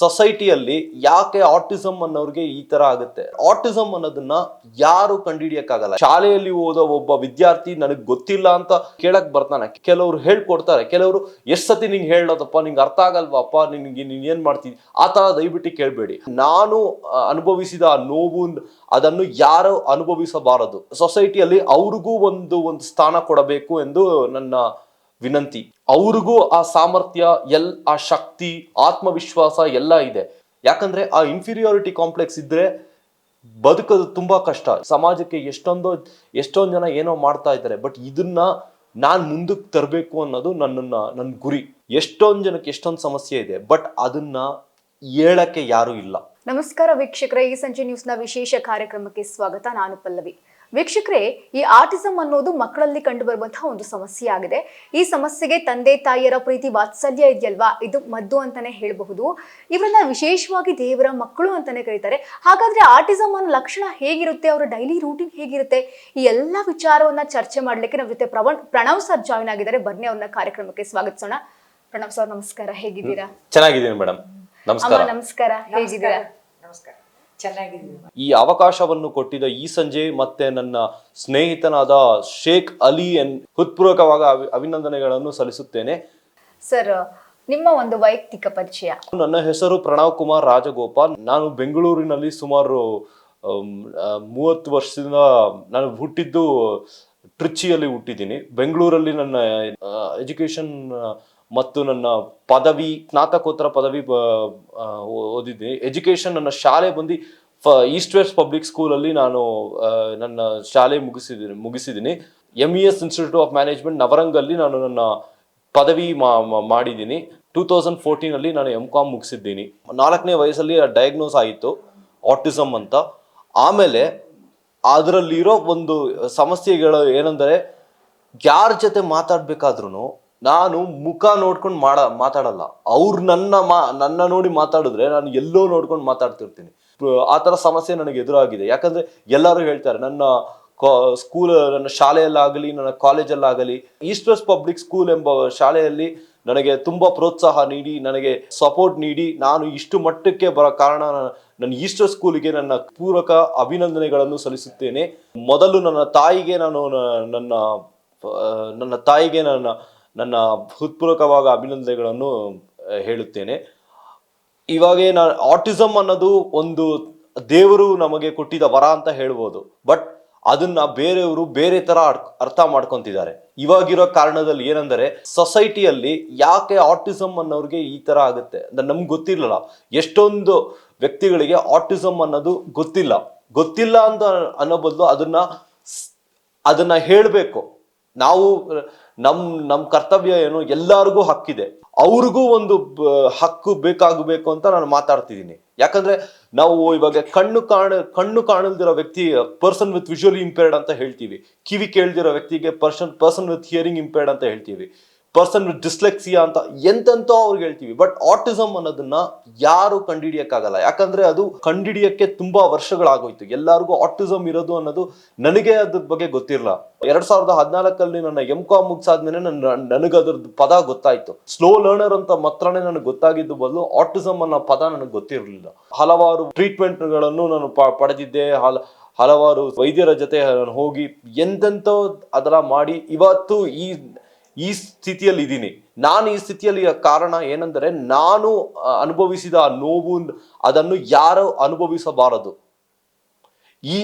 ಸೊಸೈಟಿಯಲ್ಲಿ ಯಾಕೆ ಆಟಿಸಮ್ ಅನ್ನೋರಿಗೆ ಈ ತರ ಆಗುತ್ತೆ? ಆಟಿಸಮ್ ಅನ್ನೋದನ್ನ ಯಾರು ಕಂಡುಹಿಡಿಯಕ್ಕಾಗಲ್ಲ. ಶಾಲೆಯಲ್ಲಿ ಓದೋ ಒಬ್ಬ ವಿದ್ಯಾರ್ಥಿ ನನಗೆ ಗೊತ್ತಿಲ್ಲ ಅಂತ ಕೇಳಕ್ ಬರ್ತಾನೆ. ಕೆಲವರು ಹೇಳ್ಕೊಡ್ತಾರೆ. ಕೆಲವರು ಎಷ್ಟ್ ಸತಿ ನಿಂಗೆ ಹೇಳೋದಪ್ಪ, ನಿಂಗೆ ಅರ್ಥ ಆಗಲ್ವಪ್ಪ, ನಿನ್ಗೆ ನೀನ್ ಏನ್ ಮಾಡ್ತೀನಿ ಆ ತರ ದಯವಿಟ್ಟು ಕೇಳಬೇಡಿ. ನಾನು ಅನುಭವಿಸಿದ ಆ ನೋವು ಅದನ್ನು ಯಾರು ಅನುಭವಿಸಬಾರದು. ಸೊಸೈಟಿಯಲ್ಲಿ ಅವ್ರಿಗೂ ಒಂದು ಒಂದು ಸ್ಥಾನ ಕೊಡಬೇಕು ಎಂದು ನನ್ನ ವಿನಂತಿ. ಅವ್ರಿಗೂ ಆ ಸಾಮರ್ಥ್ಯ, ಎಲ್, ಆ ಶಕ್ತಿ, ಆತ್ಮವಿಶ್ವಾಸ ಎಲ್ಲ ಇದೆ. ಯಾಕಂದ್ರೆ ಆ ಇನ್ಫೀರಿಯಾರಿಟಿ ಕಾಂಪ್ಲೆಕ್ಸ್ ಇದ್ರೆ ಬದುಕೋದು ತುಂಬಾ ಕಷ್ಟ. ಸಮಾಜಕ್ಕೆ ಎಷ್ಟೊಂದು ಎಷ್ಟೊಂದು ಜನ ಏನೋ ಮಾಡ್ತಾ ಇದ್ದಾರೆ. ಬಟ್ ಇದನ್ನ ನಾನು ಮುಂದಕ್ಕೆ ತರಬೇಕು ಅನ್ನೋದು ನನ್ನನ್ನ ನನ್ನ ಗುರಿ. ಎಷ್ಟೊಂದು ಜನಕ್ಕೆ ಎಷ್ಟೊಂದು ಸಮಸ್ಯೆ ಇದೆ. ಬಟ್ ಅದನ್ನ ಹೇಳಕ್ಕೆ ಯಾರು ಇಲ್ಲ. ನಮಸ್ಕಾರ ವೀಕ್ಷಕರ. ಈ ಸಂಜೆ ನ್ಯೂಸ್ನ ವಿಶೇಷ ಕಾರ್ಯಕ್ರಮಕ್ಕೆ ಸ್ವಾಗತ. ನಾನು ಪಲ್ಲವಿ. ವೀಕ್ಷಕರೇ ಈ ಆಟಿಸಂ ಅನ್ನೋದು ಮಕ್ಕಳಲ್ಲಿ ಕಂಡುಬರುವಂತಹ ಒಂದು ಸಮಸ್ಯೆ ಆಗಿದೆ ಈ ಸಮಸ್ಯೆಗೆ ತಂದೆ ತಾಯಿಯರ ಪ್ರೀತಿ ವಾತ್ಸಲ್ಯ ಇದೆಯಲ್ವಾ? ಇದು ಮದ್ದು ಅಂತಾನೆ ಹೇಳಬಹುದು. ಇವರನ್ನ ವಿಶೇಷವಾಗಿ ದೇವರ ಮಕ್ಕಳು ಅಂತಾನೆ ಕರೀತಾರೆ. ಹಾಗಾದ್ರೆ ಆಟಿಸಂ ಅನ್ನೋ ಲಕ್ಷಣ ಹೇಗಿರುತ್ತೆ? ಅವರ ಡೈಲಿ ರೂಟೀನ್ ಹೇಗಿರುತ್ತೆ? ಈ ಎಲ್ಲ ವಿಚಾರವನ್ನ ಚರ್ಚೆ ಮಾಡ್ಲಿಕ್ಕೆ ನಮ್ಮ ಜೊತೆ ಪ್ರವಣ್ ಪ್ರಣವ್ ಸರ್ ಜಾಯಿನ್ ಆಗಿದ್ದಾರೆ. ಬನ್ನಿ ಅವ್ರನ್ನ ಕಾರ್ಯಕ್ರಮಕ್ಕೆ ಸ್ವಾಗತಿಸೋಣ. ಪ್ರಣವ್ ಸರ್ ನಮಸ್ಕಾರ. ಹೇಗಿದ್ದೀರಾ? ಚೆನ್ನಾಗಿದ್ದೀನಿ ಮೇಡಮ್. ನಮಸ್ಕಾರ. ಅಮ್ಮ ನಮಸ್ಕಾರ. ಹೇಗಿದ್ದೀರಾ? ನಮಸ್ಕಾರ. ಈ ಅವಕಾಶವನ್ನು ಕೊಟ್ಟಿದ ಈ ಸಂಜೆ ಮತ್ತೆ ನನ್ನ ಸ್ನೇಹಿತನಾದ ಶೇಖ್ ಅಲಿ ಎನ್ ಹೃತ್ಪೂರ್ವಕವಾದ ಅಭಿ- ಅಭಿನಂದನೆಗಳನ್ನು ಸಲ್ಲಿಸುತ್ತೇನೆ. ಸರ್ ನಿಮ್ಮ ಒಂದು ವೈಯಕ್ತಿಕ ಪರಿಚಯ. ನನ್ನ ಹೆಸರು ಪ್ರಣವ್ ಕುಮಾರ್ ರಾಜಗೋಪಾಲ್. ನಾನು ಬೆಂಗಳೂರಿನಲ್ಲಿ ಸುಮಾರು ಮೂವತ್ತು ವರ್ಷದಿಂದ ನಾನು ಹುಟ್ಟಿದ್ದು ಟ್ರಿಚಿಯಲ್ಲಿ ಹುಟ್ಟಿದ್ದೀನಿ. ಬೆಂಗಳೂರಲ್ಲಿ ನನ್ನ ಎಜುಕೇಶನ್ ಮತ್ತು ನನ್ನ ಪದವಿ, ಸ್ನಾತಕೋತ್ತರ ಪದವಿ ಓದಿದ್ದೀನಿ. ಎಜುಕೇಶನ್ ನನ್ನ ಶಾಲೆ ಬಂದು ಫ ಈಸ್ಟ್ ವೆಸ್ಟ್ ಪಬ್ಲಿಕ್ ಸ್ಕೂಲಲ್ಲಿ ನಾನು ನನ್ನ ಶಾಲೆ ಮುಗಿಸಿದ್ದೀನಿ ಮುಗಿಸಿದ್ದೀನಿ M E S Institute of Management ನವರಂಗಲ್ಲಿ ನಾನು ನನ್ನ ಪದವಿ ಮಾ- ಮಾಡಿದ್ದೀನಿ ಟೂ ತೌಸಂಡ್ ಫೋರ್ಟೀನಲ್ಲಿ ನಾನು ಎಂ ಕಾಮ್ ಮುಗಿಸಿದ್ದೀನಿ. ನಾಲ್ಕನೇ ವಯಸ್ಸಲ್ಲಿ ಡಯಾಗ್ನೋಸ್ ಆಯಿತು ಆಟಿಸಮ್ ಅಂತ. ಆಮೇಲೆ ಅದರಲ್ಲಿರೋ ಒಂದು ಸಮಸ್ಯೆಗಳು ಏನಂದರೆ, ಯಾರ ಜೊತೆ ಮಾತಾಡ್ಬೇಕಾದ್ರೂ ನಾನು ಮುಖ ನೋಡ್ಕೊಂಡು ಮಾಡ, ಮಾತಾಡಲ್ಲ. ಅವ್ರು ನನ್ನ ಮಾ, ನನ್ನ ನೋಡಿ ಮಾತಾಡಿದ್ರೆ ನಾನು ಎಲ್ಲೋ ನೋಡ್ಕೊಂಡು ಮಾತಾಡ್ತಿರ್ತೀನಿ. ಆ ಥರ ಸಮಸ್ಯೆ ನನಗೆ ಎದುರಾಗಿದೆ. ಯಾಕಂದ್ರೆ ಎಲ್ಲರೂ ಹೇಳ್ತಾರೆ, ನನ್ನ ಸ್ಕೂಲ್, ನನ್ನ ಶಾಲೆಯಲ್ಲಾಗಲಿ, ನನ್ನ ಕಾಲೇಜಲ್ಲಾಗಲಿ, ಈಸ್ಟ್ ವೆಸ್ಟ್ ಪಬ್ಲಿಕ್ ಸ್ಕೂಲ್ ಎಂಬ ಶಾಲೆಯಲ್ಲಿ ನನಗೆ ತುಂಬ ಪ್ರೋತ್ಸಾಹ ನೀಡಿ, ನನಗೆ ಸಪೋರ್ಟ್ ನೀಡಿ, ನಾನು ಇಷ್ಟು ಮಟ್ಟಕ್ಕೆ ಬರೋ ಕಾರಣ ನನ್ನ ಈಸ್ಟ್ ಸ್ಕೂಲಿಗೆ ನನ್ನ ಪೂರಕ ಅಭಿನಂದನೆಗಳನ್ನು ಸಲ್ಲಿಸುತ್ತೇನೆ. ಮೊದಲು ನನ್ನ ತಾಯಿಗೆ ನಾನು ನನ್ನ ನನ್ನ ತಾಯಿಗೆ ನನ್ನ ನನ್ನ ಹೃತ್ಪೂರ್ವಕವಾದ ಅಭಿನಂದನೆಗಳನ್ನು ಹೇಳುತ್ತೇನೆ. ಇವಾಗ ನಾನು ಆಟಿಸಮ್ ಅನ್ನೋದು ಒಂದು ದೇವರು ನಮಗೆ ಕೊಟ್ಟಿದ ವರ ಅಂತ ಹೇಳ್ಬೋದು. ಬಟ್ ಅದನ್ನ ಬೇರೆಯವರು ಬೇರೆ ತರ ಅರ್- ಅರ್ಥ ಮಾಡ್ಕೊಂತಿದ್ದಾರೆ. ಇವಾಗಿರೋ ಕಾರಣದಲ್ಲಿ ಏನಂದರೆ, ಸೊಸೈಟಿಯಲ್ಲಿ ಯಾಕೆ ಆಟಿಸಮ್ ಅನ್ನೋರಿಗೆ ಈ ತರ ಆಗುತ್ತೆ? ಅಂದ್ರೆ ನಮ್ಗೆ ಗೊತ್ತಿರಲಿಲ್ಲ. ಎಷ್ಟೊಂದು ವ್ಯಕ್ತಿಗಳಿಗೆ ಆಟಿಸಮ್ ಅನ್ನೋದು ಗೊತ್ತಿಲ್ಲ. ಗೊತ್ತಿಲ್ಲ ಅಂತ ಅನ್ನೋ ಬದಲು ಅದನ್ನ ಅದನ್ನ ಹೇಳಬೇಕು. ನಾವು, ನಮ್ ನಮ್ ಕರ್ತವ್ಯ ಏನು ಎಲ್ಲರಿಗೂ ಹಕ್ಕಿದೆ. ಅವ್ರಿಗೂ ಒಂದು ಹಕ್ಕು ಬೇಕಾಗಬೇಕು ಅಂತ ನಾನು ಮಾತಾಡ್ತಿದ್ದೀನಿ. ಯಾಕಂದ್ರೆ ನಾವು ಇವಾಗ ಕಣ್ಣು ಕಾಣ, ಕಣ್ಣು ಕಾಣಲ್ದಿರೋ ವ್ಯಕ್ತಿ ಪರ್ಸನ್ ವಿತ್ ವಿಜುವಲಿ ಇಂಪೇರ್ಡ್ ಅಂತ ಹೇಳ್ತೀವಿ. ಕಿವಿ ಕೇಳ್ದಿರೋ ವ್ಯಕ್ತಿಗೆ person person with hearing impaired ಅಂತ ಹೇಳ್ತೀವಿ. ಪರ್ಸನ್ ವಿತ್ ಡಿಸ್ಲೆಕ್ಸಿಯಾ ಅಂತ ಎಂತೆಂತೋ ಅವ್ರಿಗೆ ಹೇಳ್ತೀವಿ. ಬಟ್ ಆಟಿಸಮ್ ಅನ್ನೋದನ್ನ ಯಾರು ಕಂಡಿಡಿಯಕ್ಕಾಗಲ್ಲ ಯಾಕಂದ್ರೆ ಅದು ಕಂಡಿಡಿಯಕ್ಕೆ ತುಂಬಾ ವರ್ಷಗಳಾಗೋಯ್ತು. ಎಲ್ಲರಿಗೂ ಆಟಿಸಮ್ ಇರೋದು ಅನ್ನೋದು ನನಗೆ ಅದ್ರ ಬಗ್ಗೆ ಗೊತ್ತಿರಲ್ಲ ಎರಡ್ ಸಾವಿರದ ಹದಿನಾಲ್ಕಲ್ಲಿ ನನ್ನ ಎಂ ಕಾಮ್ ಮುಗಿಸಾದ್ಮೇಲೆ ನನ್ನ ನನಗೆ ಅದ್ರದ್ದು ಪದ ಗೊತ್ತಾಯ್ತು. ಸ್ಲೋ ಲರ್ನರ್ ಅಂತ ಮಾತ್ರನೇ ನನಗೆ ಗೊತ್ತಾಗಿದ್ದು ಬದಲು ಆಟಿಸಮ್ ಅನ್ನೋ ಪದ ನನಗೆ ಗೊತ್ತಿರಲಿಲ್ಲ. ಹಲವಾರು ಟ್ರೀಟ್ಮೆಂಟ್ಗಳನ್ನು ನಾನು ಪಡೆದಿದ್ದೆ. ಹಲ, ಹಲವಾರು ವೈದ್ಯರ ಜೊತೆ ನಾನು ಹೋಗಿ ಎಂತೆಂತೋ ಅದರ ಮಾಡಿ ಇವತ್ತು ಈ ಈ ಸ್ಥಿತಿಯಲ್ಲಿ ಇದ್ದೀನಿ. ನಾನು ಈ ಸ್ಥಿತಿಯಲ್ಲಿ ಕಾರಣ ಏನೆಂದರೆ, ನಾನು ಅನುಭವಿಸಿದ ನೋವು, ಅದನ್ನು ಯಾರು ಅನುಭವಿಸಬಾರದು. ಈ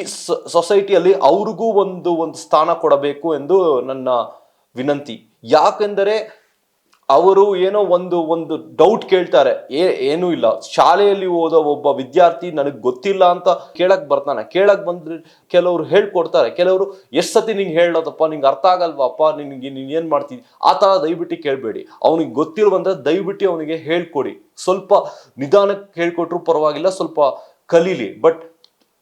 ಸೊಸೈಟಿಯಲ್ಲಿ ಅವ್ರಿಗೂ ಒಂದು ಒಂದು ಸ್ಥಾನ ಕೊಡಬೇಕು ಎಂದು ನನ್ನ ವಿನಂತಿ. ಯಾಕೆಂದರೆ ಅವರು ಏನೋ ಒಂದು ಒಂದು ಡೌಟ್ ಕೇಳ್ತಾರೆ. ಏ, ಏನೂ ಇಲ್ಲ. ಶಾಲೆಯಲ್ಲಿ ಓದೋ ಒಬ್ಬ ವಿದ್ಯಾರ್ಥಿ ನನಗೆ ಗೊತ್ತಿಲ್ಲ ಅಂತ ಕೇಳಕ್ ಬರ್ತಾನೆ. ಕೇಳಕ್ ಬಂದ್ರೆ ಕೆಲವರು ಹೇಳ್ಕೊಡ್ತಾರೆ. ಕೆಲವರು, ಎಷ್ಟ್ ಸತಿ ನಿಂಗೆ ಹೇಳೋದಪ್ಪ? ನಿಂಗೆ ಅರ್ಥ ಆಗಲ್ವಪ್ಪ? ನಿನ್ಗೆ, ನೀನ್ ಏನ್ ಮಾಡ್ತೀನಿ ಆ ತರ ದಯವಿಟ್ಟು ಕೇಳಬೇಡಿ. ಅವನಿಗೆ ಗೊತ್ತಿಲ್ವಂದ್ರೆ ದಯವಿಟ್ಟು ಅವನಿಗೆ ಹೇಳ್ಕೊಡಿ. ಸ್ವಲ್ಪ ನಿಧಾನಕ್ಕೆ ಹೇಳ್ಕೊಟ್ರು ಪರವಾಗಿಲ್ಲ, ಸ್ವಲ್ಪ ಕಲೀಲಿ. ಬಟ್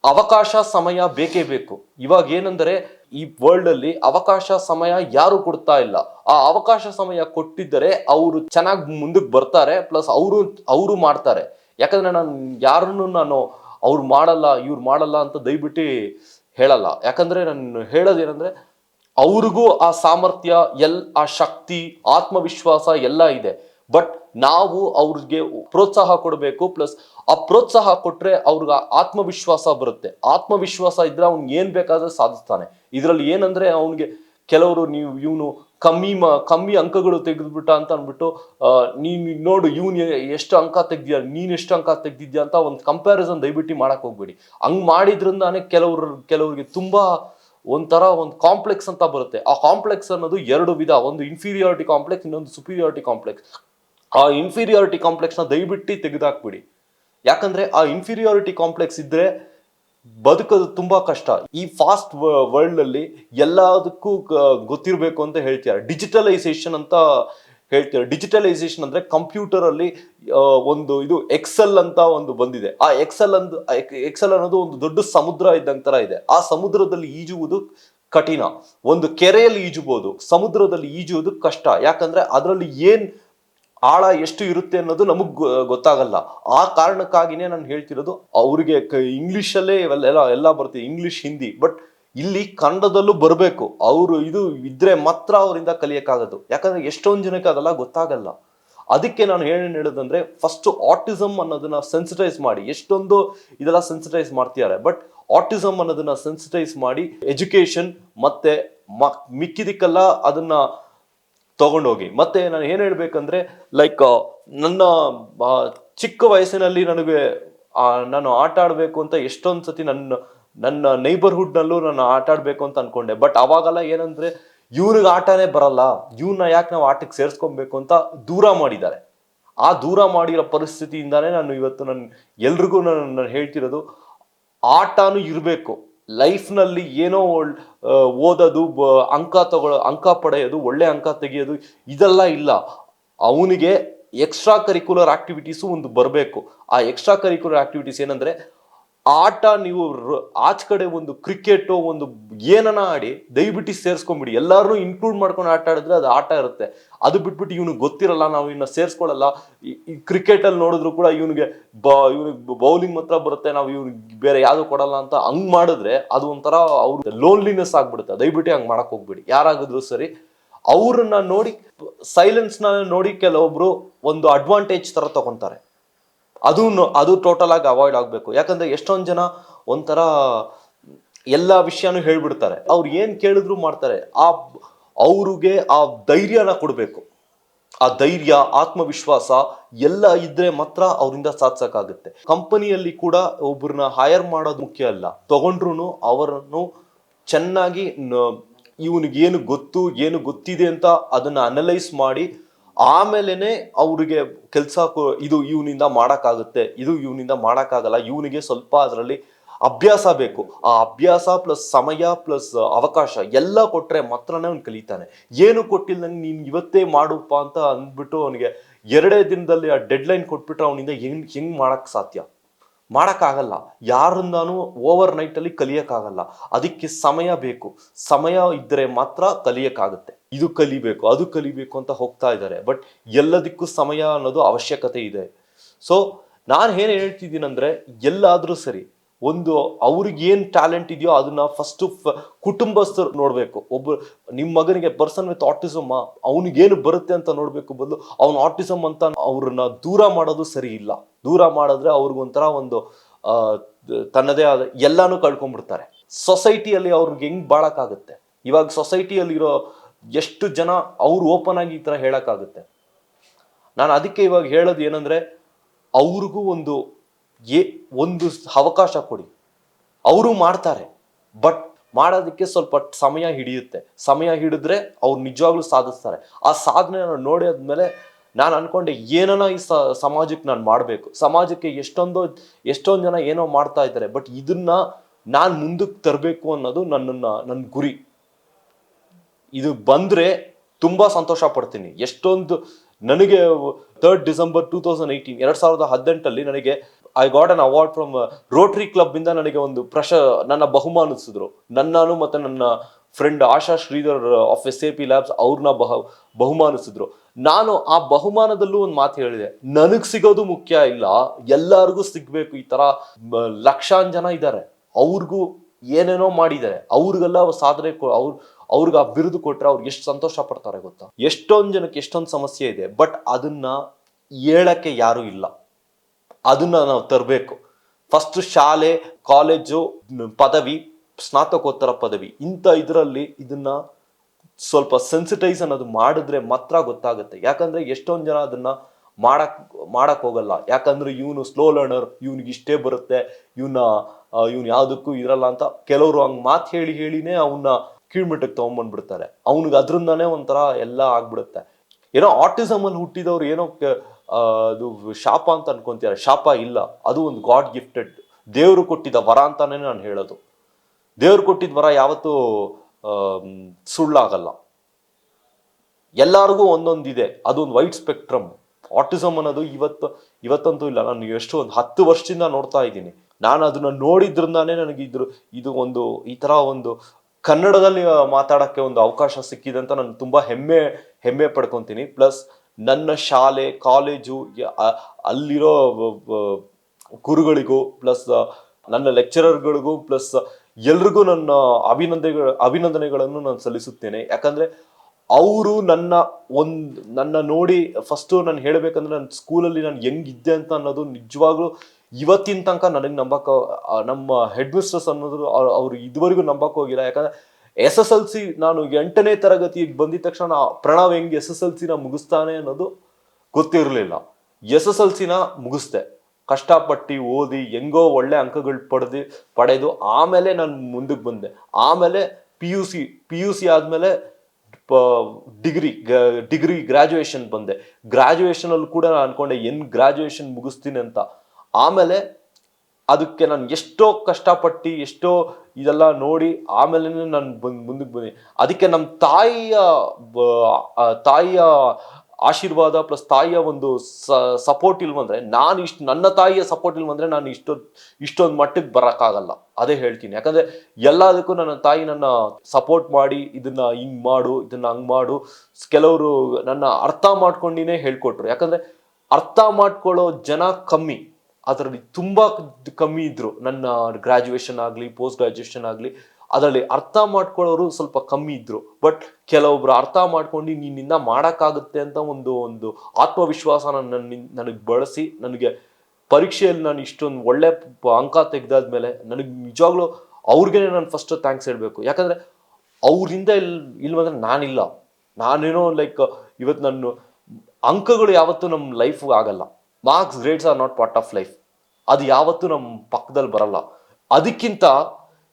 ಅವಕಾಶ ಸಮಯ ಬೇಕೇ ಬೇಕು. ಇವಾಗ ಏನಂದ್ರೆ, ಈ ವರ್ಲ್ಡ್ ಅಲ್ಲಿ ಅವಕಾಶ ಸಮಯ ಯಾರು ಕೊಡ್ತಾ ಇಲ್ಲ. ಆ ಅವಕಾಶ ಸಮಯ ಕೊಟ್ಟಿದ್ದರೆ ಅವರು ಚೆನ್ನಾಗಿ ಮುಂದಕ್ಕೆ ಬರ್ತಾರೆ, ಪ್ಲಸ್ ಅವರು ಅವರು ಮಾಡ್ತಾರೆ. ಯಾಕಂದ್ರೆ ನಾನು ಯಾರನ್ನು ನಾನು ಅವ್ರು ಮಾಡಲ್ಲ, ಇವ್ರು ಮಾಡಲ್ಲ ಅಂತ ದಯವಿಟ್ಟು ಹೇಳಲ್ಲ. ಯಾಕಂದ್ರೆ ನಾನು ಹೇಳೋದೇನಂದ್ರೆ, ಅವ್ರಿಗೂ ಆ ಸಾಮರ್ಥ್ಯ, ಎಲ್, ಆ ಶಕ್ತಿ, ಆತ್ಮವಿಶ್ವಾಸ ಎಲ್ಲ ಇದೆ. ಬಟ್ ನಾವು ಅವ್ರಿಗೆ ಪ್ರೋತ್ಸಾಹ ಕೊಡಬೇಕು ಪ್ಲಸ್ ಆ ಪ್ರೋತ್ಸಾಹ ಕೊಟ್ರೆ ಅವ್ರಿಗೆ ಆತ್ಮವಿಶ್ವಾಸ ಬರುತ್ತೆ. ಆತ್ಮವಿಶ್ವಾಸ ಇದ್ರೆ ಅವ್ನಿಗೆ ಏನ್ ಬೇಕಾದ್ರೆ ಸಾಧಿಸ್ತಾನೆ. ಇದರಲ್ಲಿ ಏನಂದ್ರೆ ಅವನಿಗೆ ಕೆಲವರು ನೀವು ಇವನು ಕಮ್ಮಿ ಮ, ಕಮ್ಮಿ ಅಂಕಗಳು ತೆಗೆದ್ಬಿಟ್ಟ ಅಂತ ಅಂದ್ಬಿಟ್ಟು ನೀನು ನೋಡು, ಇವನ್ ಎಷ್ಟು ಅಂಕ ತೆಗ್ದಿಯಾ, ನೀನ್ ಎಷ್ಟು ಅಂಕ ತೆಗ್ದಿದ್ಯಾ ಅಂತ ಒಂದು ಕಂಪ್ಯಾರಿಸನ್ ದಯವಿಟ್ಟು ಮಾಡಕ್ ಹೋಗ್ಬೇಡಿ. ಹಂಗ್ ಮಾಡಿದ್ರಿಂದಾನೆ ಕೆಲವರು, ಕೆಲವ್ರಿಗೆ ತುಂಬಾ ಒಂಥರ ಒಂದು ಕಾಂಪ್ಲೆಕ್ಸ್ ಅಂತ ಬರುತ್ತೆ. ಆ ಕಾಂಪ್ಲೆಕ್ಸ್ ಅನ್ನೋದು ಎರಡು ವಿಧ, ಒಂದು ಇನ್ಫೀರಿಯಾರಿಟಿ ಕಾಂಪ್ಲೆಕ್ಸ್ ಇನ್ನೊಂದು ಸುಪೀರಿಯಾರಿಟಿ ಕಾಂಪ್ಲೆಕ್ಸ್ ಆ ಇನ್ಫೀರಿಯಾರಿಟಿ ಕಾಂಪ್ಲೆಕ್ಸ್ನ ದಯವಿಟ್ಟು ತೆಗೆದಾಕ್ಬಿಡಿ. ಯಾಕಂದ್ರೆ ಆ ಇನ್ಫೀರಿಯಾರಿಟಿ ಕಾಂಪ್ಲೆಕ್ಸ್ ಇದ್ರೆ ಬದುಕೋದು ತುಂಬಾ ಕಷ್ಟ. ಈ ಫಾಸ್ಟ್ ವರ್ಲ್ಡ್ ಅಲ್ಲಿ ಎಲ್ಲದಕ್ಕೂ ಗೊತ್ತಿರ್ಬೇಕು ಅಂತ ಹೇಳ್ತಾರೆ ಡಿಜಿಟಲೈಸೇಷನ್ ಅಂತ ಹೇಳ್ತಾರೆ ಡಿಜಿಟಲೈಸೇಷನ್ ಅಂದ್ರೆ ಕಂಪ್ಯೂಟರ್ ಅಲ್ಲಿ ಒಂದು ಇದು ಎಕ್ಸೆಲ್ ಅಂತ ಒಂದು ಬಂದಿದೆ. ಆ ಎಕ್ಸೆಲ್ ಅಂದ್ ಎಕ್ಸೆಲ್ ಅನ್ನೋದು ಒಂದು ದೊಡ್ಡ ಸಮುದ್ರ ಇದ್ದಂಗ್ ತರ ಇದೆ. ಆ ಸಮುದ್ರದಲ್ಲಿ ಈಜುವುದು ಕಠಿಣ. ಒಂದು ಕೆರೆಯಲ್ಲಿ ಈಜುಬಹುದು ಸಮುದ್ರದಲ್ಲಿ ಈಜುವುದು ಕಷ್ಟ. ಯಾಕಂದ್ರೆ ಅದರಲ್ಲಿ ಏನ್ ಆಳ ಎಷ್ಟು ಇರುತ್ತೆ ಅನ್ನೋದು ನಮಗ್ ಗೊತ್ತಾಗಲ್ಲ. ಆ ಕಾರಣಕ್ಕಾಗಿನೇ ನಾನು ಹೇಳ್ತಿರೋದು ಅವ್ರಿಗೆ ಇಂಗ್ಲಿಷಲ್ಲೇ ಇವೆಲ್ಲ, ಎಲ್ಲ ಬರುತ್ತೆ, ಇಂಗ್ಲಿಷ್, ಹಿಂದಿ. ಬಟ್ ಇಲ್ಲಿ ಕನ್ನಡದಲ್ಲೂ ಬರಬೇಕು. ಅವರು ಇದು ಇದ್ರೆ ಮಾತ್ರ ಅವರಿಂದ ಕಲಿಯೋಕ್ಕಾಗೋದು. ಯಾಕಂದ್ರೆ ಎಷ್ಟೊಂದು ಜನಕ್ಕೆ ಅದೆಲ್ಲ ಗೊತ್ತಾಗಲ್ಲ. ಅದಕ್ಕೆ ನಾನು ಏನೇನು ಹೇಳೋದಂದ್ರೆ ಫಸ್ಟ್ ಆಟಿಸಮ್ ಅನ್ನೋದನ್ನ ಸೆನ್ಸಿಟೈಸ್ ಮಾಡಿ. ಎಷ್ಟೊಂದು ಇದೆಲ್ಲ ಸೆನ್ಸಿಟೈಸ್ ಮಾಡ್ತಿದ್ದಾರೆ. ಬಟ್ ಆಟಿಸಮ್ ಅನ್ನೋದನ್ನ ಸೆನ್ಸಿಟೈಸ್ ಮಾಡಿ ಎಜುಕೇಶನ್ ಮತ್ತೆ ಮಿಕ್ಕಿದಕ್ಕೆಲ್ಲ ಅದನ್ನ ತಗೊಂಡೋಗಿ. ಮತ್ತೆ ನಾನು ಏನು ಹೇಳ್ಬೇಕಂದ್ರೆ ಲೈಕ್ ನನ್ನ ಚಿಕ್ಕ ವಯಸ್ಸಿನಲ್ಲಿ ನನಗೆ ನಾನು ಆಟ ಆಡಬೇಕು ಅಂತ ಎಷ್ಟೊಂದು ಸತಿ ನನ್ನ ನನ್ನ ನೈಬರ್ಹುಡ್ನಲ್ಲೂ ನಾನು ಆಟ ಆಡಬೇಕು ಅಂತ ಅನ್ಕೊಂಡೆ. ಬಟ್ ಅವಾಗೆಲ್ಲ ಏನಂದ್ರೆ, ಇವ್ರಿಗೆ ಆಟನೇ ಬರಲ್ಲ. ಇವ್ರನ್ನ ಯಾಕೆ ನಾವು ಆಟಕ್ಕೆ ಸೇರಿಸ್ಕೊಬೇಕು ಅಂತ ದೂರ ಮಾಡಿದ್ದಾರೆ. ಆ ದೂರ ಮಾಡಿರೋ ಪರಿಸ್ಥಿತಿಯಿಂದಾನೇ ನಾನು ಇವತ್ತು ನಾನು ಎಲ್ರಿಗೂ ನಾನು ನಾನು ಹೇಳ್ತಿರೋದು, ಆಟನೂ ಇರಬೇಕು. ಲೈಫ್ನಲ್ಲಿ ಏನೋ ಓದೋದು, ಬ- ಅಂಕ ತಗೊಳ್ಳೋ ಅಂಕ ಪಡೆಯೋದು, ಒಳ್ಳೆ ಅಂಕ ತೆಗೆಯೋದು, ಇದೆಲ್ಲ ಇಲ್ಲ. ಅವನಿಗೆ ಎಕ್ಸ್ಟ್ರಾ ಕರಿಕ್ಯುಲರ್ ಆಕ್ಟಿವಿಟೀಸು ಒಂದು ಬರಬೇಕು. ಆ ಎಕ್ಸ್ಟ್ರಾ ಕರಿಕ್ಯುಲರ್ ಆಕ್ಟಿವಿಟೀಸ್ ಏನಂದ್ರೆ ಆಟ ನೀವು ಆಚ್ ಕಡೆ ಒಂದು ಕ್ರಿಕೆಟು ಒಂದು ಏನನ ಆಡಿ ದಯವಿಟ್ಟು ಸೇರಿಸ್ಕೊಂಬಿಡಿ. ಎಲ್ಲರೂ ಇನ್ಕ್ಲೂಡ್ ಮಾಡ್ಕೊಂಡು ಆಟ ಆಡಿದ್ರೆ ಅದು ಆಟ ಇರುತ್ತೆ. ಅದು ಬಿಟ್ಬಿಟ್ಟು ಇವನಿಗೆ ಗೊತ್ತಿರಲ್ಲ, ನಾವು ಇನ್ನ ಸೇರ್ಸ್ಕೊಳ್ಳಲ್ಲ ಈ ಕ್ರಿಕೆಟ್ ಅಲ್ಲಿ ನೋಡಿದ್ರು ಕೂಡ ಇವನಿಗೆ ಬ, ಇವನಿಗೆ ಬೌಲಿಂಗ್ ಮಾತ್ರ ಬರುತ್ತೆ, ನಾವು ಇವ್ನಿಗೆ ಬೇರೆ ಯಾವುದು ಕೊಡಲ್ಲ ಅಂತ ಹಂಗ್ ಮಾಡಿದ್ರೆ ಅದು ಒಂಥರ ಅವ್ರ ಲೋನ್ಲಿನೆಸ್ ಆಗ್ಬಿಡುತ್ತೆ. ದಯವಿಟ್ಟು ಹಂಗ್ ಮಾಡಕ್ ಹೋಗ್ಬಿಡಿ ಯಾರಾಗಿದ್ರು ಸರಿ, ಅವ್ರನ್ನ ನೋಡಿ ಸೈಲೆನ್ಸ್ನ ನೋಡಿ ಕೆಲವೊಬ್ರು ಒಂದು ಅಡ್ವಾಂಟೇಜ್ ತರ ತಗೊಂತಾರೆ. ಅದು ಅದು ಟೋಟಲ್ ಆಗಿ ಅವಾಯ್ಡ್ ಆಗಬೇಕು. ಯಾಕಂದರೆ ಎಷ್ಟೊಂದು ಜನ ಒಂಥರ ಎಲ್ಲ ವಿಷಯನೂ ಹೇಳ್ಬಿಡ್ತಾರೆ. ಅವ್ರು ಏನು ಕೇಳಿದ್ರು ಮಾಡ್ತಾರೆ. ಆ ಅವ್ರಿಗೆ ಆ ಧೈರ್ಯನ ಕೊಡಬೇಕು. ಆ ಧೈರ್ಯ, ಆತ್ಮವಿಶ್ವಾಸ ಎಲ್ಲ ಇದ್ರೆ ಮಾತ್ರ ಅವರಿಂದ ಸಾಧಿಸಕ್ಕಾಗುತ್ತೆ. ಕಂಪನಿಯಲ್ಲಿ ಕೂಡ ಒಬ್ಬರನ್ನ ಹೈಯರ್ ಮಾಡೋದು ಮುಖ್ಯ ಅಲ್ಲ. ತಗೊಂಡ್ರು ಅವರನ್ನು ಚೆನ್ನಾಗಿ ಇವನಿಗೆ ಏನು ಗೊತ್ತು, ಏನು ಗೊತ್ತಿದೆ ಅಂತ ಅದನ್ನು ಅನಲೈಸ್ ಮಾಡಿ ಆಮೇಲೆನೆ ಅವ್ರಿಗೆ ಕೆಲಸ ಇದು ಇವನಿಂದ ಮಾಡೋಕ್ಕಾಗುತ್ತೆ, ಇದು ಇವನಿಂದ ಮಾಡೋಕ್ಕಾಗಲ್ಲ, ಇವನಿಗೆ ಸ್ವಲ್ಪ ಅದರಲ್ಲಿ ಅಭ್ಯಾಸ ಬೇಕು. ಆ ಅಭ್ಯಾಸ ಪ್ಲಸ್ ಸಮಯ ಪ್ಲಸ್ ಅವಕಾಶ ಎಲ್ಲ ಕೊಟ್ಟರೆ ಮಾತ್ರನೇ ಅವ್ನು ಕಲಿತಾನೆ. ಏನು ಕೊಟ್ಟಿಲ್ದಂಗೆ ನೀನು ಇವತ್ತೇ ಮಾಡುಪ್ಪ ಅಂತ ಅಂದ್ಬಿಟ್ಟು ಅವನಿಗೆ ಎರಡೇ ದಿನದಲ್ಲಿ ಆ ಡೆಡ್ಲೈನ್ ಕೊಟ್ಬಿಟ್ರೆ ಅವನಿಂದ ಹೆಂಗೆ, ಹೆಂಗ್ ಮಾಡೋಕ್ಕೆ ಸಾಧ್ಯ? ಮಾಡಕ್ಕಾಗಲ್ಲ. ಯಾರಿಂದನೂ ಓವರ್ ನೈಟಲ್ಲಿ ಕಲಿಯೋಕ್ಕಾಗಲ್ಲ. ಅದಕ್ಕೆ ಸಮಯ ಬೇಕು. ಸಮಯ ಇದ್ದರೆ ಮಾತ್ರ ಕಲಿಯೋಕ್ಕಾಗುತ್ತೆ. ಇದು ಕಲಿಬೇಕು, ಅದು ಕಲಿಬೇಕು ಅಂತ ಹೋಗ್ತಾ ಇದ್ದಾರೆ. ಬಟ್ ಎಲ್ಲದಕ್ಕೂ ಸಮಯ ಅನ್ನೋದು ಅವಶ್ಯಕತೆ ಇದೆ. ಸೊ ನಾನು ಏನು ಹೇಳ್ತಿದ್ದೀನಂದರೆ, ಎಲ್ಲಾದರೂ ಸರಿ ಒಂದು ಅವ್ರಿಗೇನು ಟ್ಯಾಲೆಂಟ್ ಇದೆಯೋ ಅದನ್ನ ಫಸ್ಟ್ ಕುಟುಂಬಸ್ಥರು ನೋಡಬೇಕು. ಒಬ್ಬ ನಿಮ್ಮ ಮಗನಿಗೆ ಪರ್ಸನ್ ವಿತ್ ಆಟಿಸಮ್ ಅವನಿಗೇನು ಬರುತ್ತೆ ಅಂತ ನೋಡಬೇಕು ಬದಲು ಅವ್ನ ಆಟಿಸಮ್ ಅಂತ ಅವ್ರನ್ನ ದೂರ ಮಾಡೋದು ಸರಿ ಇಲ್ಲ. ದೂರ ಮಾಡಿದ್ರೆ ಅವ್ರಿಗೊಂಥರ ಒಂದು ತನ್ನದೇ ಆದ ಎಲ್ಲಾನು ಕಳ್ಕೊಂಡ್ಬಿಡ್ತಾರೆ. ಸೊಸೈಟಿಯಲ್ಲಿ ಅವ್ರಿಗೆ ಹೆಂಗ್ ಬಾಳಕ್ಕಾಗುತ್ತೆ? ಇವಾಗ ಸೊಸೈಟಿಯಲ್ಲಿರೋ ಎಷ್ಟು ಜನ ಅವ್ರು ಓಪನ್ ಆಗಿ ಈ ಥರ ಹೇಳೋಕ್ಕಾಗುತ್ತೆ? ನಾನು ಅದಕ್ಕೆ ಇವಾಗ ಹೇಳೋದು ಏನಂದರೆ, ಅವ್ರಿಗೂ ಒಂದು ಏ ಒಂದು ಅವಕಾಶ ಕೊಡಿ. ಅವರು ಮಾಡ್ತಾರೆ, ಬಟ್ ಮಾಡೋದಕ್ಕೆ ಸ್ವಲ್ಪ ಸಮಯ ಹಿಡಿಯುತ್ತೆ. ಸಮಯ ಹಿಡಿದ್ರೆ ಅವ್ರು ನಿಜವಾಗ್ಲೂ ಸಾಧಿಸ್ತಾರೆ. ಆ ಸಾಧನೆ ನೋಡಿ ಆದ್ಮೇಲೆ ನಾನು ಅನ್ಕೊಂಡೆ ಏನನ್ನ ಈ ಸಮಾಜಕ್ಕೆ ನಾನು ಮಾಡಬೇಕು. ಸಮಾಜಕ್ಕೆ ಎಷ್ಟೊಂದು ಎಷ್ಟೊಂದು ಜನ ಏನೋ ಮಾಡ್ತಾ ಇದ್ದಾರೆ, ಬಟ್ ಇದನ್ನ ನಾನು ಮುಂದಕ್ಕೆ ತರಬೇಕು ಅನ್ನೋದು ನನ್ನನ್ನು ನನ್ನ ಗುರಿ. ಇದು ಬಂದ್ರೆ ತುಂಬಾ ಸಂತೋಷ ಪಡ್ತೀನಿ. ಎಷ್ಟೊಂದು, ನನಗೆ third December two thousand eighteen ಎರಡು ಸಾವಿರದ ಹದಿನೆಂಟಲ್ಲಿ ನನಗೆ I got an award from Rotary Club ಇಂದ ನನಗೆ ಒಂದು ಪ್ರಶ, ನನ್ನ ಬಹುಮಾನಿಸಿದ್ರು ನನ್ನನು ಮತ್ತೆ ನನ್ನ friend Asha Shridhar of S A P Labs ಅವ್ರನ್ನ ಬಹ ಬಹುಮಾನಿಸಿದ್ರು ನಾನು ಆ ಬಹುಮಾನದಲ್ಲೂ ಒಂದು ಮಾತು ಹೇಳಿದೆ. ನನಗ್ ಸಿಗೋದು ಮುಖ್ಯ ಇಲ್ಲ. ಎಲ್ಲರಿಗೂ ಸಿಗ್ಬೇಕು. ಈ ತರ ಲಕ್ಷಾನ್ ಜನ ಇದ್ದಾರೆ ಅವ್ರಿಗೂ ಏನೇನೋ ಮಾಡಿದ್ದಾರೆ ಅವ್ರಿಗೆಲ್ಲ ಸಾಧನೆ ಅವ್ರ, ಅವ್ರಿಗೆ ಆ ಬಿರುದು ಕೊಟ್ರೆ ಅವ್ರಿಗೆ ಎಷ್ಟು ಸಂತೋಷ ಪಡ್ತಾರೆ ಗೊತ್ತಾ? ಎಷ್ಟೊಂದು ಜನಕ್ಕೆ ಎಷ್ಟೊಂದು ಸಮಸ್ಯೆ ಇದೆ. ಬಟ್ ಅದನ್ನ ಹೇಳಕ್ಕೆ ಯಾರು ಇಲ್ಲ. ಅದನ್ನ ನಾವು ತರಬೇಕು. ಫಸ್ಟ್ ಶಾಲೆ ಕಾಲೇಜು ಪದವಿ, ಸ್ನಾತಕೋತ್ತರ ಪದವಿ. ಇಂಥ ಇದರಲ್ಲಿ ಇದನ್ನ ಸ್ವಲ್ಪ ಸೆನ್ಸಿಟೈಸ್ ಅನ್ನೋದು ಮಾಡಿದ್ರೆ ಮಾತ್ರ ಗೊತ್ತಾಗುತ್ತೆ. ಯಾಕಂದ್ರೆ ಎಷ್ಟೊಂದು ಜನ ಅದನ್ನ ಮಾಡಕ್ ಮಾಡಕ್ ಹೋಗಲ್ಲ. ಯಾಕಂದ್ರೆ ಇವನು ಸ್ಲೋ ಲರ್ನರ್ ಇವನಿಗೆ ಇಷ್ಟೇ ಬರುತ್ತೆ. ಇವನ್ನ ಇವ್ನು ಯಾವ್ದಕ್ಕೂ ಇರಲ್ಲ ಅಂತ ಕೆಲವರು ಹಂಗ್ ಮಾತು ಹೇಳಿ ಹೇಳಿನೇ ಅವನ್ನ ಕೀಳ್ಮಟ್ಟಕ್ಕೆ ತಗೊಂಡ್ಬಂದ್ಬಿಡ್ತಾರೆ ಅವ್ನಿಗೆ ಅದರಿಂದಾನೇ ಒಂಥರ ಎಲ್ಲ ಆಗ್ಬಿಡುತ್ತೆ. ಏನೋ ಆಟಿಸಮ್ ಅಲ್ಲಿ ಹುಟ್ಟಿದವ್ರು ಏನೋ ಅದು ಶಾಪ ಅಂತ ಅನ್ಕೊಂತೀರ? ಶಾಪ ಇಲ್ಲ. ಅದು ಒಂದು ಗಾಡ್ ಗಿಫ್ಟೆಡ್ ದೇವರು ಕೊಟ್ಟಿದ್ದ ವರ ಅಂತಾನೆ ನಾನು ಹೇಳೋದು. ದೇವರು ಕೊಟ್ಟಿದ್ದ ವರ ಯಾವತ್ತೂ ಸುಳ್ಳಾಗಲ್ಲ. ಎಲ್ಲರಿಗೂ ಒಂದೊಂದಿದೆ. ಅದೊಂದು ವೈಟ್ ಸ್ಪೆಕ್ಟ್ರಮ್. ಆಟಿಸಮ್ ಅನ್ನೋದು ಇವತ್ತು, ಇವತ್ತಂತೂ ಇಲ್ಲ. ನಾನು ಎಷ್ಟು ಒಂದು ಹತ್ತು ವರ್ಷದಿಂದ ನೋಡ್ತಾ ಇದ್ದೀನಿ. ನಾನು ಅದನ್ನ ನೋಡಿದ್ರಿಂದಾನೇ ನನಗೆ ಇದು ಒಂದು, ಈ ತರ ಒಂದು ಕನ್ನಡದಲ್ಲಿ ಮಾತಾಡೋಕ್ಕೆ ಒಂದು ಅವಕಾಶ ಸಿಕ್ಕಿದೆ ಅಂತ ನಾನು ತುಂಬ ಹೆಮ್ಮೆ ಹೆಮ್ಮೆ ಪಡ್ಕೊತೀನಿ. ಪ್ಲಸ್ ನನ್ನ ಶಾಲೆ, ಕಾಲೇಜು ಅಲ್ಲಿರೋ ಗುರುಗಳಿಗೂ ಪ್ಲಸ್ ನನ್ನ ಲೆಕ್ಚರರ್ಗಳಿಗೂ ಪ್ಲಸ್ ಎಲ್ರಿಗೂ ನನ್ನ ಅಭಿನಂದನೆಗಳ ಅಭಿನಂದನೆಗಳನ್ನು ನಾನು ಸಲ್ಲಿಸುತ್ತೇನೆ. ಯಾಕಂದ್ರೆ ಅವರು ನನ್ನ ಒಂದು ನನ್ನ ನೋಡಿ ಫಸ್ಟು ನಾನು ಹೇಳಬೇಕಂದ್ರೆ ನನ್ನ ಸ್ಕೂಲಲ್ಲಿ ನಾನು ಹೆಂಗಿದ್ದೆ ಅಂತ ಅನ್ನೋದು ನಿಜವಾಗ್ಲೂ ಇವತ್ತಿನ ತನಕ ನನಗೆ ನಂಬಕ ನಮ್ಮ ಹೆಡ್ ಮಿಸ್ಟ್ರೆಸ್ ಅನ್ನೋದು ಅವ್ರು ಇದುವರೆಗೂ ನಂಬಕ್ಕೆ ಹೋಗಿಲ್ಲ. ಯಾಕಂದ್ರೆ ಎಸ್ ಎಸ್ ಎಲ್ ಸಿ ನಾನು ಎಂಟನೇ ತರಗತಿಗೆ ಬಂದಿದ ತಕ್ಷಣ ಪ್ರಣವ್ ಹೆಂಗೆ ಎಸ್ ಎಸ್ ಎಲ್ ಸಿನ ಮುಗಿಸ್ತಾನೆ ಅನ್ನೋದು ಗೊತ್ತಿರಲಿಲ್ಲ. ಎಸ್ ಎಸ್ ಎಲ್ ಸಿನ ಮುಗಿಸ್ದೆ. ಕಷ್ಟಪಟ್ಟು ಓದಿ ಹೆಂಗೋ ಒಳ್ಳೆ ಅಂಕಗಳು ಪಡೆದು ಪಡೆದು ಆಮೇಲೆ ನಾನು ಮುಂದಕ್ಕೆ ಬಂದೆ. ಆಮೇಲೆ P U C, P U C ಆದಮೇಲೆ ಡಿಗ್ರಿ ಡಿಗ್ರಿ ಗ್ರಾಜುಯೇಷನ್ ಬಂದೆ. ಗ್ರಾಜುಯೇಷನ್ ಅಲ್ಲಿ ಕೂಡ ನಾನು ಅನ್ಕೊಂಡೆ, ಎನ್ ಗ್ರಾಜುಯೇಷನ್ ಮುಗಿಸ್ತೀನಿ ಅಂತ. ಆಮೇಲೆ ಅದಕ್ಕೆ ನಾನು ಎಷ್ಟೋ ಕಷ್ಟಪಟ್ಟು, ಎಷ್ಟೋ ಇದೆಲ್ಲ ನೋಡಿ ಆಮೇಲೆ ನಾನು ಬಂದ್, ಮುಂದಕ್ಕೆ ಬಂದೆ. ಅದಕ್ಕೆ ನಮ್ಮ ತಾಯಿಯ ತಾಯಿಯ ಆಶೀರ್ವಾದ ಪ್ಲಸ್ ತಾಯಿಯ ಒಂದು ಸಪೋರ್ಟ್ ಇಲ್ವಂದ್ರೆ ನಾನು ಇಷ್ಟು, ನನ್ನ ತಾಯಿಯ ಸಪೋರ್ಟ್ ಇಲ್ವಂದ್ರೆ ನಾನು ಇಷ್ಟೊಂದು ಇಷ್ಟೊಂದು ಮಟ್ಟಕ್ಕೆ ಬರೋಕ್ಕಾಗಲ್ಲ. ಅದೇ ಹೇಳ್ತೀನಿ. ಯಾಕಂದರೆ ಎಲ್ಲದಕ್ಕೂ ನನ್ನ ತಾಯಿ ನನ್ನ ಸಪೋರ್ಟ್ ಮಾಡಿ, ಇದನ್ನ ಹಿಂಗೆ ಮಾಡು, ಇದನ್ನ ಹಂಗೆ ಮಾಡು. ಕೆಲವರು ನನ್ನ ಅರ್ಥ ಮಾಡ್ಕೊಂಡಿನೇ ಹೇಳ್ಕೊಟ್ರು. ಯಾಕಂದರೆ ಅರ್ಥ ಮಾಡ್ಕೊಳ್ಳೋ ಜನ ಕಮ್ಮಿ. ಅದರಲ್ಲಿ ತುಂಬ ಕಮ್ಮಿ ಇದ್ರು. ನನ್ನ ಗ್ರಾಜುಯೇಷನ್ ಆಗಲಿ ಪೋಸ್ಟ್ ಗ್ರ್ಯಾಜುಯೇಷನ್ ಆಗಲಿ, ಅದರಲ್ಲಿ ಅರ್ಥ ಮಾಡ್ಕೊಳ್ಳೋರು ಸ್ವಲ್ಪ ಕಮ್ಮಿ ಇದ್ರು. ಬಟ್ ಕೆಲವೊಬ್ರು ಅರ್ಥ ಮಾಡ್ಕೊಂಡು ನಿನ್ನಿಂದ ಮಾಡೋಕ್ಕಾಗುತ್ತೆ ಅಂತ ಒಂದು ಒಂದು ಆತ್ಮವಿಶ್ವಾಸ ನನ್ನ ನನಗೆ ಬಳಸಿ, ನನಗೆ ಪರೀಕ್ಷೆಯಲ್ಲಿ ನಾನು ಇಷ್ಟೊಂದು ಒಳ್ಳೆ ಅಂಕ ತೆಗೆದಾದ್ಮೇಲೆ ನನಗೆ ನಿಜವಾಗ್ಲೂ ಅವ್ರಿಗೆ ನಾನು ಫಸ್ಟ್ ಥ್ಯಾಂಕ್ಸ್ ಹೇಳಬೇಕು. ಯಾಕಂದ್ರೆ ಅವರಿಂದ ಇಲ್, ಇಲ್ವಂದ್ರೆ ನಾನಿಲ್ಲ. ನಾನೇನೋ ಲೈಕ್ ಇವತ್ತು ನಾನು ಅಂಕಗಳು ಯಾವತ್ತೂ ನಮ್ಮ ಲೈಫ್ ಆಗಲ್ಲ. Marks grades are not part of life ಅದು ಯಾವತ್ತೂ ನಮ್ಮ ಪಕ್ಕದಲ್ಲಿ ಬರಲ್ಲ. ಅದಕ್ಕಿಂತ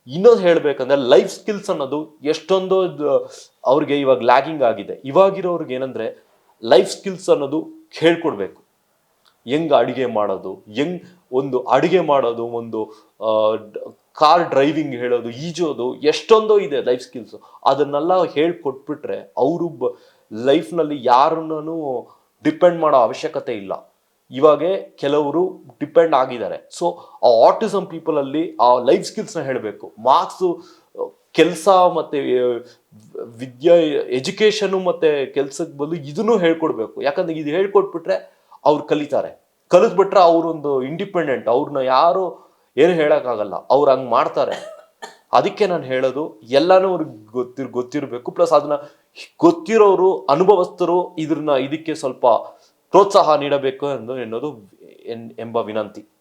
ಇನ್ನೊಂದು ಹೇಳಬೇಕಂದ್ರೆ ಲೈಫ್ ಸ್ಕಿಲ್ಸ್ ಅನ್ನೋದು ಎಷ್ಟೊಂದು ಅವ್ರಿಗೆ ಇವಾಗ ಲ್ಯಾಗಿಂಗ್ ಆಗಿದೆ. ಇವಾಗಿರೋರ್ಗೆ ಏನಂದ್ರೆ ಲೈಫ್ ಸ್ಕಿಲ್ಸ್ ಅನ್ನೋದು ಹೇಳ್ಕೊಡ್ಬೇಕು. ಹೆಂಗ್ ಅಡುಗೆ ಮಾಡೋದು, ಹೆಂಗ್ ಒಂದು ಅಡುಗೆ ಮಾಡೋದು, ಒಂದು ಕಾರ್ ಡ್ರೈವಿಂಗ್ ಹೇಳೋದು, ಈಜೋದು, ಎಷ್ಟೊಂದೋ ಇದೆ ಲೈಫ್ ಸ್ಕಿಲ್ಸ್ ಅದನ್ನೆಲ್ಲ ಹೇಳ್ಕೊಟ್ಬಿಟ್ರೆ ಅವರು ಲೈಫ್ನಲ್ಲಿ ಯಾರನ್ನೂ ಡಿಪೆಂಡ್ ಮಾಡೋ ಅವಶ್ಯಕತೆ ಇಲ್ಲ. ಇವಾಗೆ ಕೆಲವರು ಡಿಪೆಂಡ್ ಆಗಿದ್ದಾರೆ. ಸೊ ಆ ಆಟಿಸಮ್ ಪೀಪಲ್ ಅಲ್ಲಿ ಆ ಲೈಫ್ ಸ್ಕಿಲ್ಸ್ನ ಹೇಳಬೇಕು. ಮಾರ್ಕ್ಸು ಕೆಲಸ ಮತ್ತೆ ವಿದ್ಯೆ ಎಜುಕೇಶನ್ ಮತ್ತೆ ಕೆಲ್ಸಕ್ಕೆ ಬದಲು ಇದನ್ನು ಹೇಳ್ಕೊಡ್ಬೇಕು. ಯಾಕಂದ್ರೆ ಇದು ಹೇಳ್ಕೊಟ್ಬಿಟ್ರೆ ಅವ್ರು ಕಲಿತಾರೆ. ಕಲಿತ್ಬಿಟ್ರೆ ಅವ್ರೊಂದು ಇಂಡಿಪೆಂಡೆಂಟ್ ಅವ್ರನ್ನ ಯಾರು ಏನು ಹೇಳೋಕ್ಕಾಗಲ್ಲ. ಅವ್ರು ಹಂಗೆ ಮಾಡ್ತಾರೆ. ಅದಕ್ಕೆ ನಾನು ಹೇಳೋದು, ಎಲ್ಲಾನು ಅವ್ರಿಗೆ ಗೊತ್ತಿರ್, ಗೊತ್ತಿರಬೇಕು. ಪ್ಲಸ್ ಅದನ್ನ ಗೊತ್ತಿರೋರು, ಅನುಭವಸ್ಥರು ಇದ್ರನ್ನ ಇದಕ್ಕೆ ಸ್ವಲ್ಪ ಪ್ರೋತ್ಸಾಹ ನೀಡಬೇಕು ಎಂದು ಎನ್ನುವುದು ಎನ್- ಎಂಬ ವಿನಂತಿ.